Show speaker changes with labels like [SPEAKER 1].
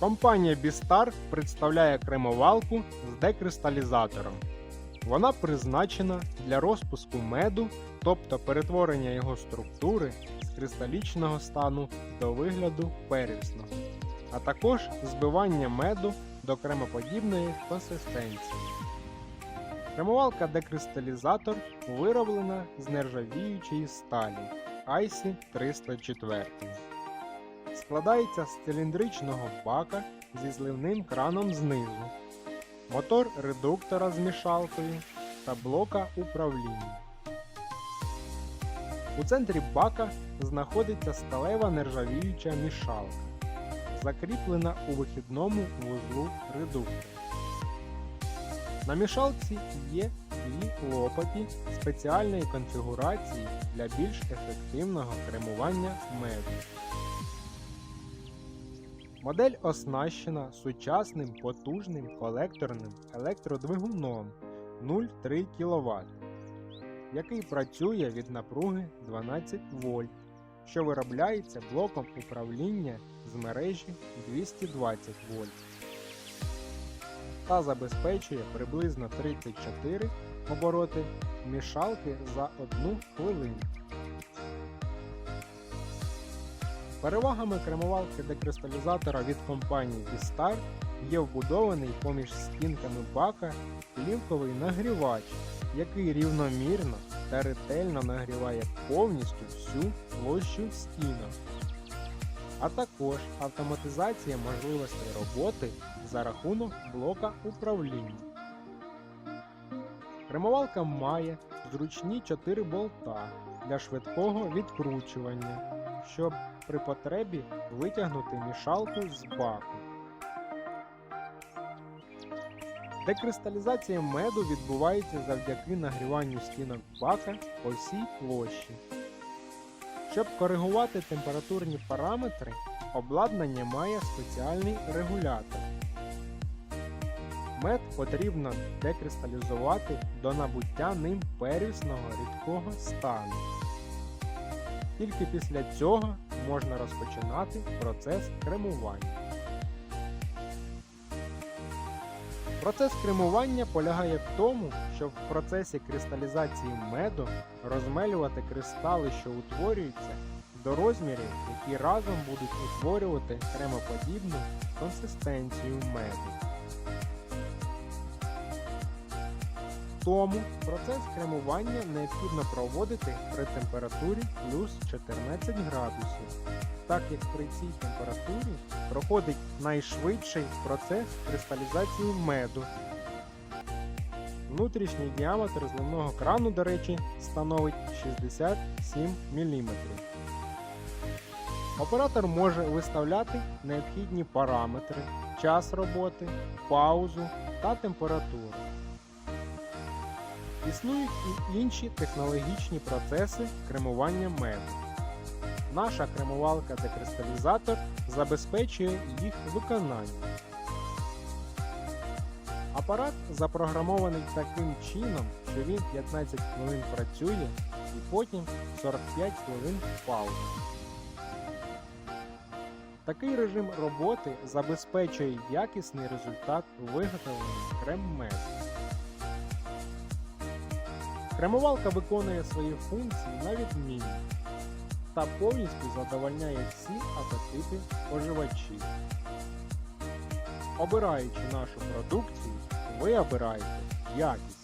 [SPEAKER 1] Компанія Бістар представляє кремовалку з декристалізатором. Вона призначена для розпуску меду, тобто перетворення його структури з кристалічного стану до вигляду первісного, а також збивання меду до кремоподібної консистенції. Кремувалка декристалізатор вироблена з нержавіючої сталі IC 304. Складається з циліндричного бака зі зливним краном знизу, мотор редуктора з мішалкою та блока управління. У центрі бака знаходиться сталева нержавіюча мішалка, закріплена у вихідному вузлу редуктора. На мішалці є дві лопаті спеціальної конфігурації для більш ефективного кремування меду. Модель оснащена сучасним потужним колекторним електродвигуном 0,3 кВт, який працює від напруги 12 вольт, що виробляється блоком управління з мережі 220 вольт та забезпечує приблизно 34 обороти мішалки за 1 хвилину. Перевагами кремувалки декристалізатора від компанії Vistar є вбудований поміж стінками бака плівковий нагрівач, який рівномірно та ретельно нагріває повністю всю площу стінок, а також автоматизація можливостей роботи за рахунок блока управління. Кремувалка має зручні 4 болта для швидкого відкручування, щоб при потребі витягнути мішалку з баку. Декристалізація меду відбувається завдяки нагріванню стінок бака по всій площі. Щоб коригувати температурні параметри, обладнання має спеціальний регулятор. Мед потрібно декристалізувати до набуття ним первісного рідкого стану. Тільки після цього можна розпочинати процес кремування. Процес кремування полягає в тому, щоб в процесі кристалізації меду розмелювати кристали, що утворюються, до розмірів, які разом будуть утворювати кремоподібну консистенцію меду. Тому процес кремування необхідно проводити при температурі плюс 14 градусів, так як при цій температурі проходить найшвидший процес кристалізації меду. Внутрішній діаметр зливного крану, до речі, становить 67 мм. Оператор може виставляти необхідні параметри, час роботи, паузу та температуру. Існують і інші технологічні процеси кремування меду. Наша кремувалка декристалізатор забезпечує їх виконання. Апарат запрограмований таким чином, що він 15 хвилин працює і потім 45 хвилин пауза. Такий режим роботи забезпечує якісний результат виготовлення крем-меду. Кремувалка виконує свої функції на відмінно та повністю задовольняє всі апетити споживачів. Обираючи нашу продукцію, ви обираєте якість.